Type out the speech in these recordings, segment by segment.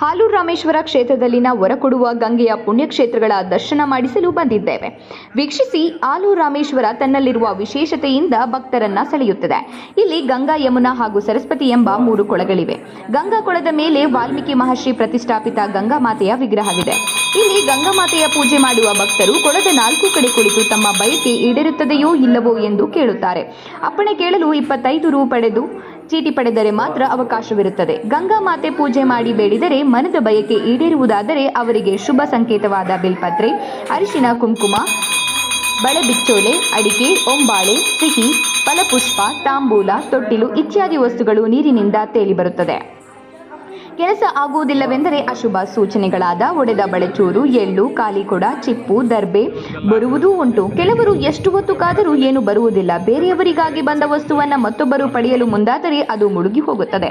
ಹಾಲೂರು ರಾಮೇಶ್ವರ ಕ್ಷೇತ್ರದಲ್ಲಿನ ಹೊರಕೊಡುವ ಗಂಗೆಯ ಪುಣ್ಯಕ್ಷೇತ್ರಗಳ ದರ್ಶನ ಮಾಡಿಸಲು ಬಂದಿದ್ದೇವೆ. ವೀಕ್ಷಿಸಿ ಆಲೂರು ರಾಮೇಶ್ವರ ತನ್ನಲ್ಲಿರುವ ವಿಶೇಷತೆಯಿಂದ ಭಕ್ತರನ್ನ ಸೆಳೆಯುತ್ತದೆ. ಇಲ್ಲಿ ಗಂಗಾ ಯಮುನಾ ಹಾಗೂ ಸರಸ್ವತಿ ಎಂಬ ಮೂರು ಕೊಳಗಳಿವೆ. ಗಂಗಾ ಕೊಳದ ಮೇಲೆ ವಾಲ್ಮೀಕಿ ಮಹರ್ಷಿ ಪ್ರತಿಷ್ಠಾಪಿತ ಗಂಗಾ ಮಾತೆಯ ವಿಗ್ರಹವಿದೆ. ಇಲ್ಲಿ ಗಂಗಾ ಮಾತೆಯ ಪೂಜೆ ಮಾಡುವ ಭಕ್ತರು ಕೊಳದ ನಾಲ್ಕು ಕಡೆ ಕುಳಿತು ತಮ್ಮ ಬಯಕೆ ಈಡೇರುತ್ತದೆಯೋ ಇಲ್ಲವೋ ಎಂದು ಕೇಳುತ್ತಾರೆ. ಅಪ್ಪಣೆ ಕೇಳಲು ಇಪ್ಪತ್ತೈದು ರು ಪಡೆದು ಚೀಟಿ ಪಡೆದರೆ ಮಾತ್ರ ಅವಕಾಶವಿರುತ್ತದೆ. ಗಂಗಾ ಮಾತೆ ಪೂಜೆ ಮಾಡಿ ಬೇಡಿದರೆ ಮನದ ಬಯಕೆ ಈಡೇರುವುದಾದರೆ ಅವರಿಗೆ ಶುಭ ಸಂಕೇತವಾದ ಬಿಲ್ಪತ್ರೆ, ಅರಿಶಿನ ಕುಂಕುಮ ಬಳೆ ಬಿಚ್ಚೋಲೆ ಅಡಿಕೆ, ಒಂಬಾಳೆ, ಸಿಹಿ, ಫಲಪುಷ್ಪ, ತಾಂಬೂಲ, ತೊಟ್ಟಿಲು ಇತ್ಯಾದಿ ವಸ್ತುಗಳು ನೀರಿನಿಂದ ತೇಲಿ ಬರುತ್ತದೆ ಕೆಲಸ ಆಗುವುದಿಲ್ಲವೆಂದರೆ ಅಶುಭ ಸೂಚನೆಗಳಾದ ಒಡೆದ ಬಳೆಚೂರು, ಎಳ್ಳು, ಕಾಲಿಕೊಡ, ಚಿಪ್ಪು, ದರ್ಬೆ ಬರುವುದೂ ಉಂಟು. ಕೆಲವರು ಎಷ್ಟು ಹೊತ್ತು ಕಾದರೂ ಏನು ಬರುವುದಿಲ್ಲ. ಬೇರೆಯವರಿಗಾಗಿ ಬಂದ ವಸ್ತುವನ್ನು ಮತ್ತೊಬ್ಬರು ಪಡೆಯಲು ಮುಂದಾದರೆ ಅದು ಮುಳುಗಿ ಹೋಗುತ್ತದೆ.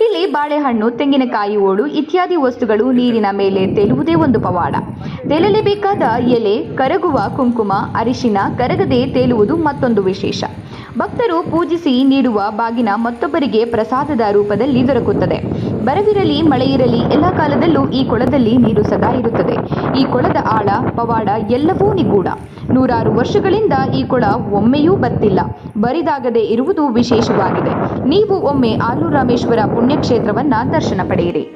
ಇಲ್ಲಿ ಬಾಳೆಹಣ್ಣು, ತೆಂಗಿನಕಾಯಿ, ಓಡು ಇತ್ಯಾದಿ ವಸ್ತುಗಳು ನೀರಿನ ಮೇಲೆ ತೇಲುವುದೇ ಒಂದು ಪವಾಡ. ತೇಲಲೇಬೇಕಾದ ಎಲೆ, ಕರಗುವ ಕುಂಕುಮ, ಅರಿಶಿನ, ಕರಗದೆ ತೇಲುವುದು ಮತ್ತೊಂದು ವಿಶೇಷ. ಭಕ್ತರು ಪೂಜಿಸಿ ನೀಡುವ ಬಾಗಿನ ಮತ್ತೊಬ್ಬರಿಗೆ ಪ್ರಸಾದದ ರೂಪದಲ್ಲಿ ದೊರಕುತ್ತದೆ. ಬರವಿರಲಿ, ಮಳೆಯಿರಲಿ, ಎಲ್ಲ ಕಾಲದಲ್ಲೂ ಈ ಕೊಳದಲ್ಲಿ ನೀರು ಸದಾ ಇರುತ್ತದೆ. ಈ ಕೊಳದ ಆಳ, ಪವಾಡ ಎಲ್ಲವೂ ನಿಗೂಢ. ನೂರಾರು ವರ್ಷಗಳಿಂದ ಈ ಕೊಳ ಒಮ್ಮೆಯೂ ಬತ್ತಿಲ್ಲ. ಬರಿದಾಗದೆ ಇರುವುದು ವಿಶೇಷವಾಗಿದೆ. ನೀವು ಒಮ್ಮೆ ಆಲೂರಾಮೇಶ್ವರ ಪುಣ್ಯಕ್ಷೇತ್ರವನ್ನ ದರ್ಶನ ಪಡೆಯಿರಿ.